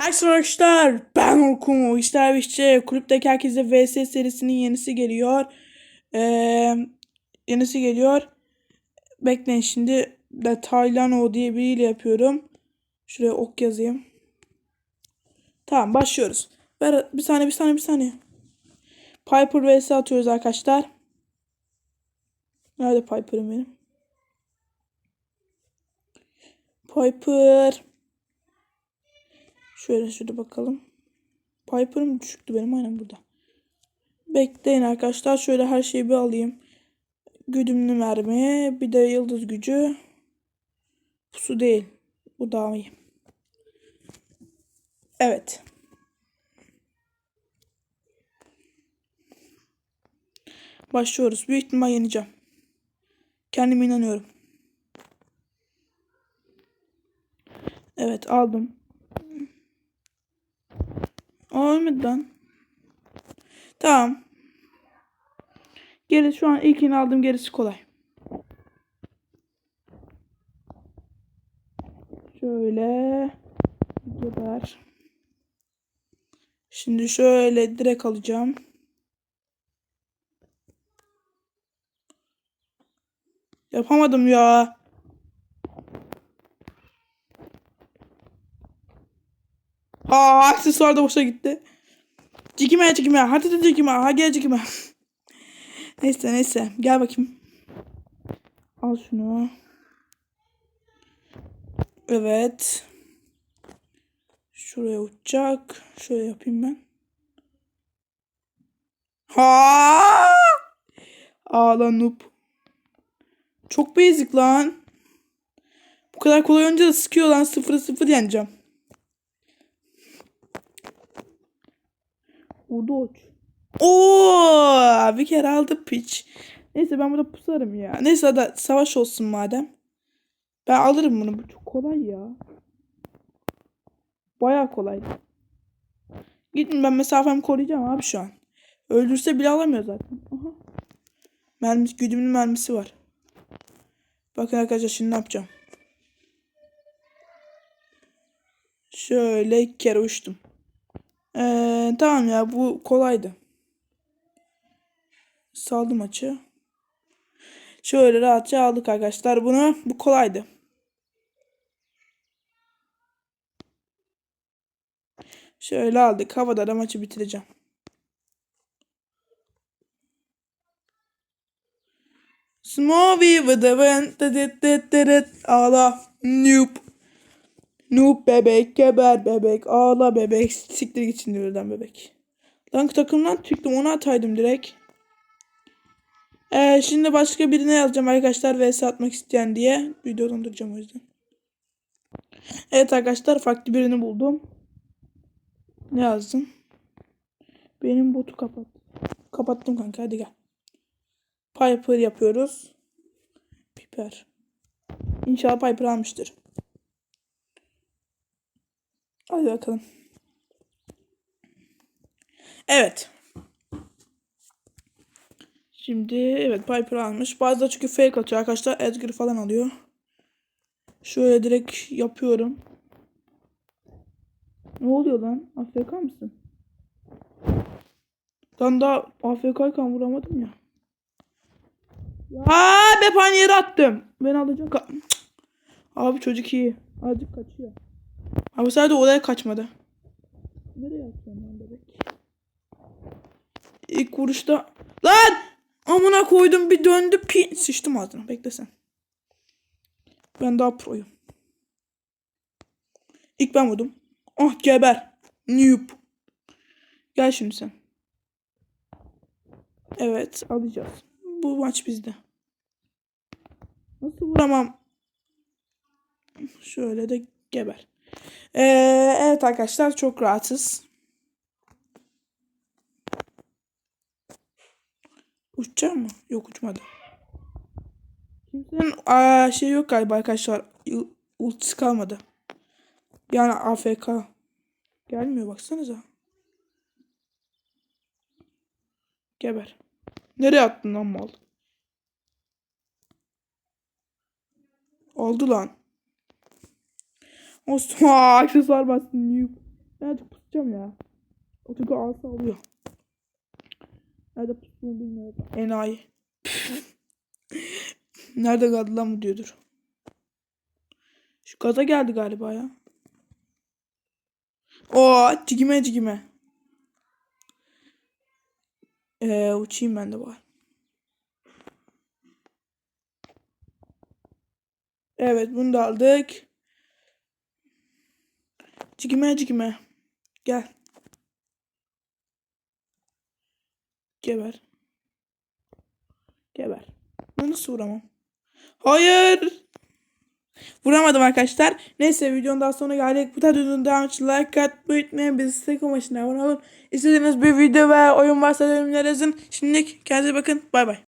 Herkese arkadaşlar ben Orkun. İşler İşçi kulüpteki herkese VS serisinin yenisi geliyor. Ee, yenisi geliyor. Bekleyin şimdi. De Taylano diye biriyle yapıyorum. Şuraya ok yazayım. Tamam başlıyoruz. Ver, bir saniye bir saniye bir saniye. Piper vs atıyoruz arkadaşlar. Nerede Piper'ım benim? Piper Şöyle şurada bakalım. Piper'ım düşüktü benim aynen burada. Bekleyin arkadaşlar. Şöyle her şeyi bir alayım. Güdümlü mermi. Bir de yıldız gücü. Pusu değil. Bu daha iyi. Evet. Başlıyoruz. Büyük ihtimal yeneceğim. Kendime inanıyorum. Evet aldım. Aa ölmedi. Tamam. Geri şu an ilkini aldım gerisi kolay. Şöyle. Geber. Şimdi şöyle direkt alacağım. Yapamadım ya. Aa aksesuar da boşa gitti. Cikime cikime. Hadi de cikime. Ha gel cikime. neyse neyse. Gel bakayım. Al şunu. Evet. Şuraya uçacak. Şöyle yapayım ben. Ha! Ağla noob. Çok basic lan. Bu kadar kolay önce de sıkıyor lan. Sıfırı sıfır yeneceğim. Udoç. Oo, bir kere aldı piç. Neyse ben burada pusarım ya. Neyse hadi savaş olsun madem. Ben alırım bunu. Bu çok kolay ya. Baya kolay. Gidin ben mesafemi koruyacağım abi şu an. Öldürse bile alamıyor zaten. Aha. Mermisi, güdümlü mermisi var. Bakın arkadaşlar şimdi ne yapacağım. Şöyle kere uçtum. Ee, tamam ya bu kolaydı. Saldım maçı. Şöyle rahatça aldık arkadaşlar bunu. Bu kolaydı. Şöyle aldık. Havada da maçı bitireceğim. Smoky with the wind. Ağla. Nope. Noob bebek, geber bebek, ağla bebek, siktir git şimdi buradan bebek. Lan takımdan çıktım onu ataydım direkt. Ee, şimdi başka birine yazacağım arkadaşlar vs atmak isteyen diye. Video donduracağım o yüzden. Evet arkadaşlar farklı birini buldum. Ne yazdım? Benim botu kapat. Kapattım kanka hadi gel. Piper yapıyoruz. Piper. İnşallah Piper almıştır. Hadi bakalım. Evet. Şimdi evet Piper almış. Bazıları çünkü fake atıyor arkadaşlar. Edgar falan alıyor. Şöyle direkt yapıyorum. Ne oluyor lan? AFK mısın? Ben daha AFK'yken vuramadım ya. Ya be panyeri attım. Ben alacağım. Abi çocuk iyi. Azıcık kaçıyor. Abi sadece odaya kaçmadı. Nereye atıyorsun lan bebek? İlk vuruşta... Lan! Amına koydum bir döndü pi... Sıçtım ağzına bekle sen. Ben daha proyum. İlk ben vurdum. Oh geber. Noob. Gel şimdi sen. Evet alacağız. Bu maç bizde. Nasıl vuramam? Şöyle de geber. Ee, evet arkadaşlar çok rahatız. Uçacak mı? Yok uçmadı. Kimsenin aa, şey yok galiba arkadaşlar. Ultisi kalmadı. Yani AFK. Gelmiyor baksanıza. Geber. Nereye attın lan mal? Oldu lan. Osman aksesuar bastın. Noob. Ben artık pusacağım ya. O çünkü alsa alıyor. Nerede pustuğunu bilmiyorum. Enayi. Nerede kaldı lan bu diyordur. Şu gaza geldi galiba ya. Oo cigime cigime. Ee, uçayım ben de var. Evet bunu da aldık. Cigime cigime. Gel. Geber. Geber. Bunu nasıl vuramam? Hayır. Vuramadım arkadaşlar. Neyse videonun daha sonra geldik. Bu tarz videonun devamı için like atmayı unutmayın. Bizi istek amaçlı abone olun. İstediğiniz bir video veya oyun varsa yorumlara yazın. Şimdilik kendinize bakın. Bay bay.